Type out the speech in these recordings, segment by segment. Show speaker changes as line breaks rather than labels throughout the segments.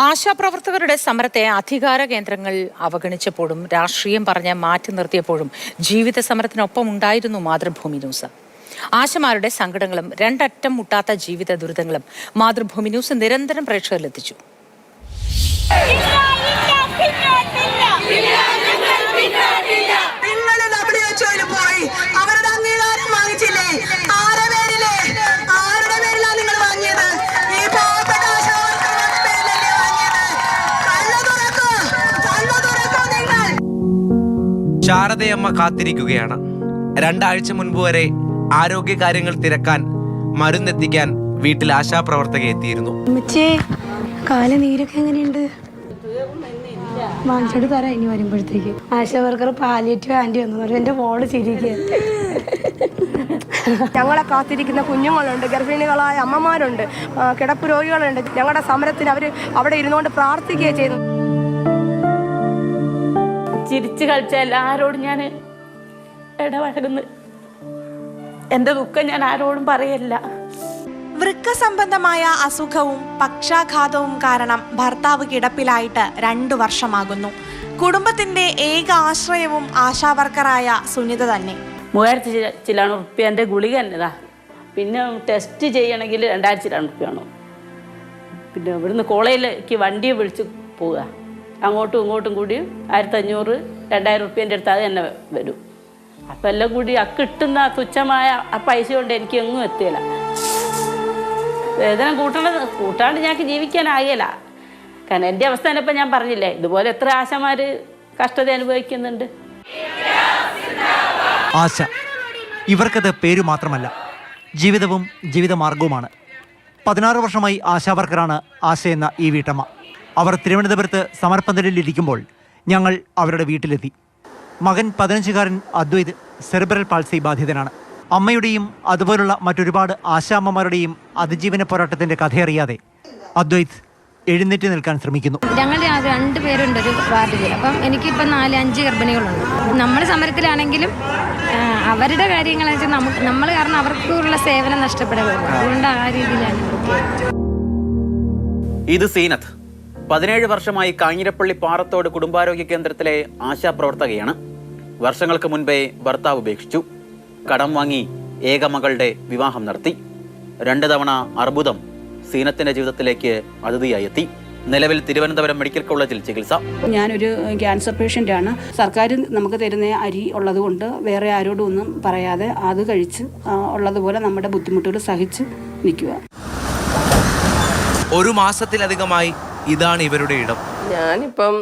ആശാപ്രവർത്തകരുടെ സമരത്തെ അധികാര കേന്ദ്രങ്ങൾ അവഗണിച്ചപ്പോഴും രാഷ്ട്രീയം പറഞ്ഞ് മാറ്റി നിർത്തിയപ്പോഴും ജീവിത സമരത്തിനൊപ്പം ഉണ്ടായിരുന്നു മാതൃഭൂമി ന്യൂസ്. ആശമാരുടെ സങ്കടങ്ങളും രണ്ടറ്റം മുട്ടാത്ത ജീവിത ദുരിതങ്ങളും മാതൃഭൂമി ന്യൂസ് നിരന്തരം പ്രേക്ഷകരിലെത്തിച്ചു.
ശാരദയമ്മ കാത്തിരിക്കുകയാണ്. രണ്ടാഴ്ച മുൻപ് വരെ ആരോഗ്യകാര്യങ്ങൾ തിരക്കാൻ മരുന്നെത്തിക്കാൻ വീട്ടിൽ ആശാപ്രവർത്തക എത്തിയിരുന്നു.
കാല നീരൊക്കെ എങ്ങനെയുണ്ട്? വാങ്ങിച്ചോട് തരാം ഇനി വരുമ്പോഴത്തേക്ക്. ആശാ വർക്കർ പാലിയേറ്റീവ് ആന്റി വന്നു. എന്റെ മോൾ ചിരിക്കുക
ഞങ്ങളെ കാത്തിരിക്കുന്ന കുഞ്ഞുങ്ങളുണ്ട് ഗർഭിണികളായ അമ്മമാരുണ്ട് കിടപ്പ് രോഗികളുണ്ട്. ഞങ്ങളുടെ സമരത്തിന് അവർ അവിടെ ഇരുന്നുകൊണ്ട് പ്രാർത്ഥിക്കുകയും ചെയ്യുന്നു
ചിരിച്ചു കളിച്ച എല്ലാവരോടും ഞാൻ ഇടപഴകുന്നു. എന്റെ ദുഃഖം ഞാൻ ആരോടും പറയല്ല.
വൃക്ക സംബന്ധമായ അസുഖവും പക്ഷാഘാതവും കാരണം ഭർത്താവ് കിടപ്പിലായിട്ട് രണ്ടു വർഷമാകുന്നു. കുടുംബത്തിന്റെ ഏക ആശ്രയവും ആശാവർക്കറായ സുനിത തന്നെ.
മൂവായിരത്തി ചിലാണ് ഉറുപ്പ്യ. എന്റെ ഗുളിക എന്നതാ പിന്നെ ടെസ്റ്റ് ചെയ്യണമെങ്കിൽ രണ്ടായിരത്തി ചിലാണ് ഉറുപ്പ്യാണോ പിന്നെ ഇവിടുന്ന് കോളേജിലേക്ക് വണ്ടി വിളിച്ച് പോവുക. അങ്ങോട്ടും ഇങ്ങോട്ടും കൂടി ആയിരത്തഞ്ഞൂറ് രണ്ടായിരം റുപ്യേന്റെ അടുത്ത് അത് തന്നെ വരും. അപ്പം എല്ലാം കൂടി ആ കിട്ടുന്ന തുച്ഛമായ ആ പൈസ കൊണ്ട് എനിക്ക് എങ്ങും എത്തിയില്ല. വേദന കൂട്ടണത് കൂട്ടാണ്ട് ഞങ്ങൾക്ക് ജീവിക്കാനാകില്ല കാരണം എന്റെ അവസ്ഥ തന്നെ ഇപ്പം ഞാൻ പറഞ്ഞില്ലേ ഇതുപോലെ എത്ര ആശമാർ കഷ്ടത അനുഭവിക്കുന്നുണ്ട്.
ആശ. ഇവർക്കത് പേരു മാത്രമല്ല ജീവിതവും ജീവിതമാർഗവുമാണ്. പതിനാറ് വർഷമായി ആശാവർക്കറാണ് ആശ എന്ന ഈ വീട്ടമ്മ. അവർ തിരുവനന്തപുരത്ത് സമർപ്പന്തലിലിരിക്കുമ്പോൾ ഞങ്ങൾ അവരുടെ വീട്ടിലെത്തി. മകൻ പതിനഞ്ചുകാരൻ അദ്വൈത് സെറിബ്രൽ പാൾസി ബാധിതനാണ്. അമ്മയുടെയും അതുപോലുള്ള മറ്റൊരുപാട് ആശാമ്മമാരുടെയും അതിജീവന പോരാട്ടത്തിന്റെ കഥയറിയാതെ അദ്വൈത് എഴുന്നേറ്റ് നിൽക്കാൻ ശ്രമിക്കുന്നു.
ഞങ്ങൾ രണ്ട് പേരുണ്ട് ഒരു വാർഡിൽ അപ്പം എനിക്കിപ്പം നാല് അഞ്ച് ഗർഭിണികളുണ്ട്. നമ്മൾ സമരത്തിലാണെങ്കിലും അവരുടെ കാര്യങ്ങൾ വെച്ചാൽ നമുക്ക് നമ്മൾ കാരണം അവർക്കുള്ള സേവനം നഷ്ടപ്പെടുക അതുകൊണ്ട് ആ രീതിയിലാണ്.
ഇത് സീനത്ത്. പതിനേഴ് വർഷമായി കാഞ്ഞിരപ്പള്ളി പാറത്തോട് കുടുംബാരോഗ്യ കേന്ദ്രത്തിലെ ആശാപ്രവർത്തകയാണ് വർഷങ്ങൾക്ക് മുൻപേ ഭർത്താവ് ഉപേക്ഷിച്ചു. കടം വാങ്ങി ഏകമകളുടെ വിവാഹം നടത്തി. രണ്ട് തവണ അർബുദം സീനത്തിന്റെ ജീവിതത്തിലേക്ക് അതിഥിയായി എത്തി. നിലവിൽ തിരുവനന്തപുരം മെഡിക്കൽ കോളേജിൽ ചികിത്സ.
ഞാനൊരു ക്യാൻസർ ആണ് സർക്കാർ നമുക്ക് തരുന്ന അരി ഉള്ളതുകൊണ്ട് വേറെ ആരോടും ഒന്നും പറയാതെ അത് കഴിച്ച് ഉള്ളതുപോലെ നമ്മുടെ ബുദ്ധിമുട്ടുകൾ സഹിച്ച് നിൽക്കുക.
ഒരു മാസത്തിലധികമായി ഇതാണ് ഇവരുടെ ഇടം.
ഞാനിപ്പം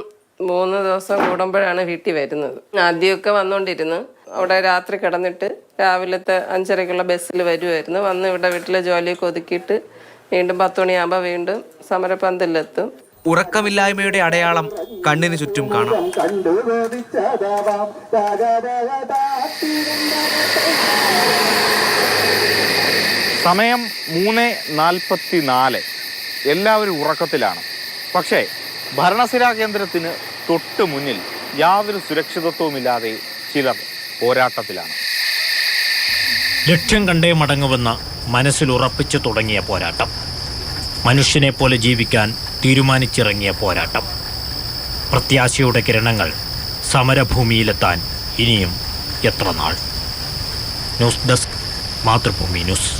മൂന്ന് ദിവസം കൂടുമ്പോഴാണ് വീട്ടിൽ വരുന്നത്. ആദ്യമൊക്കെ വന്നുകൊണ്ടിരുന്നു അവിടെ രാത്രി കിടന്നിട്ട് രാവിലത്തെ അഞ്ചരക്കുള്ള ബസ്സിൽ വരുമായിരുന്നു വന്ന് ഇവിടെ വീട്ടിലെ ജോലിയൊക്കെ ഒതുക്കിയിട്ട് വീണ്ടും പത്ത് മണിയാകുമ്പോൾ വീണ്ടും സമരപന്തലിലെത്തും.
ഉറക്കമില്ലായ്മയുടെ അടയാളം കണ്ണിന് ചുറ്റും കാണാം.
സമയം മൂന്ന് നാൽപ്പത്തി നാല് എല്ലാവരും ഉറക്കത്തിലാണ്. പക്ഷേ ഭരണസിരാ കേന്ദ്രത്തിന് തൊട്ട് മുന്നിൽ യാതൊരു സുരക്ഷിതത്വവുമില്ലാതെ ചിലർ പോരാട്ടത്തിലാണ്.
ലക്ഷ്യം കണ്ടേ മടങ്ങുവെന്ന മനസ്സിൽ ഉറപ്പിച്ചു തുടങ്ങിയ പോരാട്ടം. മനുഷ്യനെ പോലെ ജീവിക്കാൻ തീരുമാനിച്ചിറങ്ങിയ പോരാട്ടം. പ്രത്യാശയുടെ കിരണങ്ങൾ സമരഭൂമിയിലെത്താൻ ഇനിയും എത്ര നാൾ? News desk Mathrubhumi news.